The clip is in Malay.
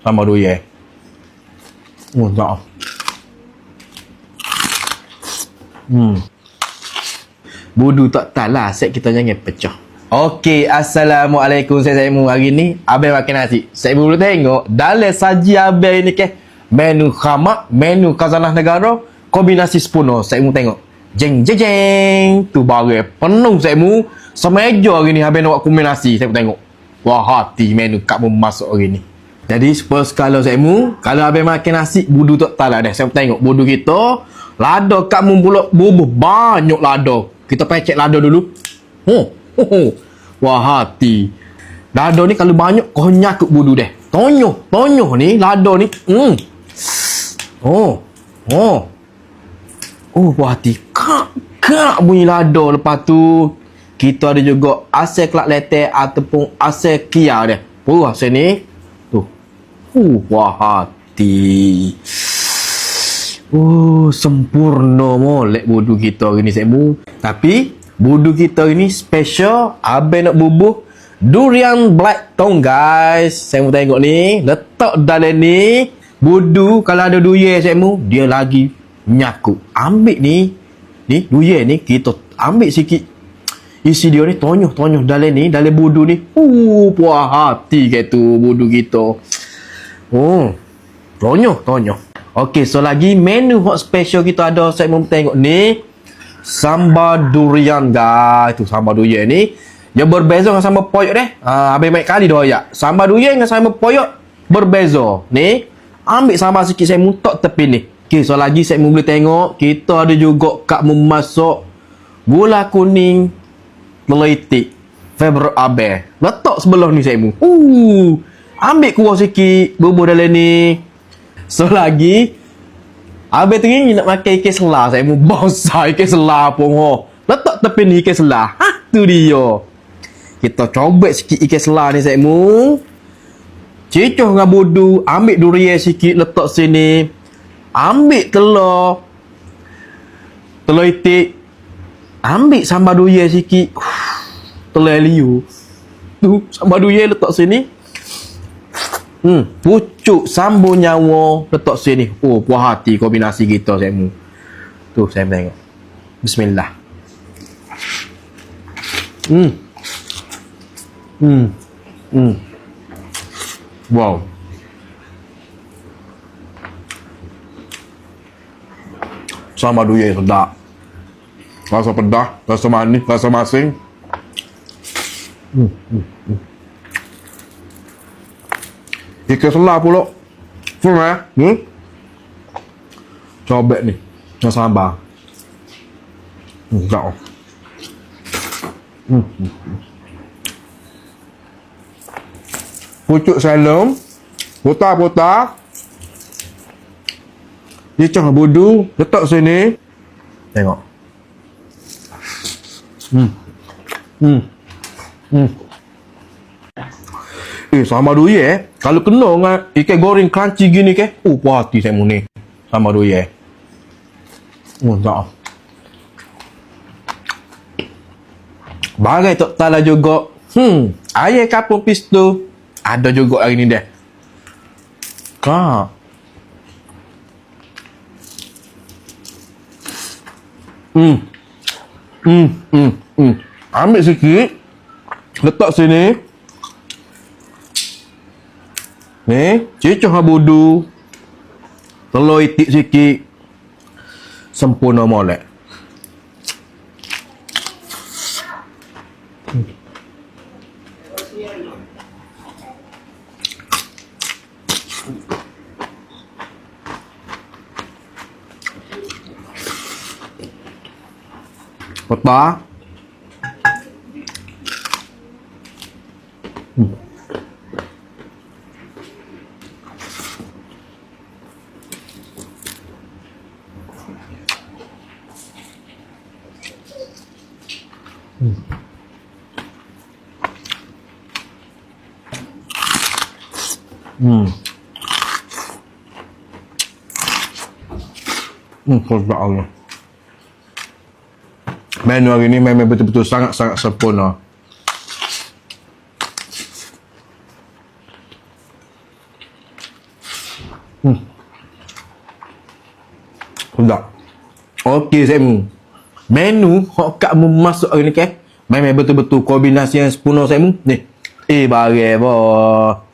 Sama doye. Oh, tak. Hmm. Budu tak tahu lah. Set kita jangan pecah. Okey, Assalamualaikum saya Saimu hari ni Abang makan nasi Saya boleh tengok Dalam saji Abang ni ke Menu khamak Menu khazanah negara Kombinasi sepuno Saya mau tengok Jeng jeng jeng Tu barang penuh saya mu Semeja hari ni Abang nak buat kombinasi Saya mau tengok Wah hati menu kat mu masuk hari ni Jadi first kalau saya mu Kalau Abang makan nasi Budu tak tahu lah dah Saya tengok Budu kita Lada kat mu pula Bubuh banyak lada Kita pecek lada dulu Oh Oh, wah hati. Lado ni kalau banyak kau nyakut budu deh. Tonyo, tonyo ni lado ni. Hmm. Oh. Oh. Oh, wah hati. Kak, kak bunyi lado lepas tu. Kita ada juga asal kelak letek ataupun asal kia deh. Oh, asal ni. Tu. Uh, wah hati. Oh, sempurna molek budu kita hari ni Sekmu. Tapi, budu kita hari ni special. Abang nak bubuh durian black tong guys. Saya mau tengok ni. Letak dalam ni. Budu kalau ada durian Sekmu, dia lagi nyakut. Ambil ni. Ni, durian ni kita ambil sikit. Isi dia ni tonyoh-tonyoh dalam ni. Dalam budu ni. Uh, puas hati ke tu budu kita. Oh, tonyoh, tonyoh. Okey, so lagi menu hot special kita ada. Saya mau tengok ni. Sambal durian guys. Tu sambal durian ni. Dia berbeza dengan sambal poyok deh. Ah, habis baik kali dah ya. Sambal durian dengan sambal poyok berbeza. Ni, ambil sambal sikit saya mutak tepi ni. Okey, so lagi saya boleh tengok. Kita ada juga kak memasak gula kuning melitik. Favorite abe. Letak sebelah ni saya mu. Uh, ambil kuah sikit. Bubur dalam ni. So lagi Abang teringin nak makan ikan selah. Saya mau basah ikan selah pun ho. Letak tepi ni ikan selah. Ha tu dia. Kita cobek sikit ikan selah ni saya mau Cicuh dengan budu Ambil durian sikit letak sini. Ambil telur. Telur itik. Ambil sambal durian sikit. Telur liu. Tu sambal durian letak sini Hmm, pucuk sambung nyawa letak sini. Oh, puas hati kombinasi kita saya mu. Tu saya tengok. Bismillah. Hmm. Hmm. Hmm. Wow. Sama dua yang sedap. Rasa pedas, rasa manis, rasa masing. Hmm. Hmm. Hmm. Ikan selah pula. Full eh? Hmm? Cobek ni. Yang sambal. Hmm, tak. Hmm. hmm, hmm. Pucuk salem. Putar-putar. Cicah budu. Letak sini. Tengok. Hmm. Hmm. Hmm. Eh, sama dulu eh. Kalau kena dengan ikan goreng crunchy gini ke, oh, puas hati saya mu ni. Sama dulu eh. Oh, tak. Bagai tak tala juga. Hmm, ayah kapung pistu. Ada juga hari ni dah. Kak. Hmm. Hmm, hmm, hmm. Ambil sikit. Letak sini. Ni, cicuh budu. Telur itik sikit. Sempurna molek. Peta. Hmm. Hmm. Hmm, sedap Allah. Menu hari ni memang betul-betul sangat-sangat sempurna. Hmm. Sedap. Okey saya. Menu hok kak mu masuk hari ni ke? Memang betul-betul kombinasi yang sempurna saya mu. Ni. Eh bare boh.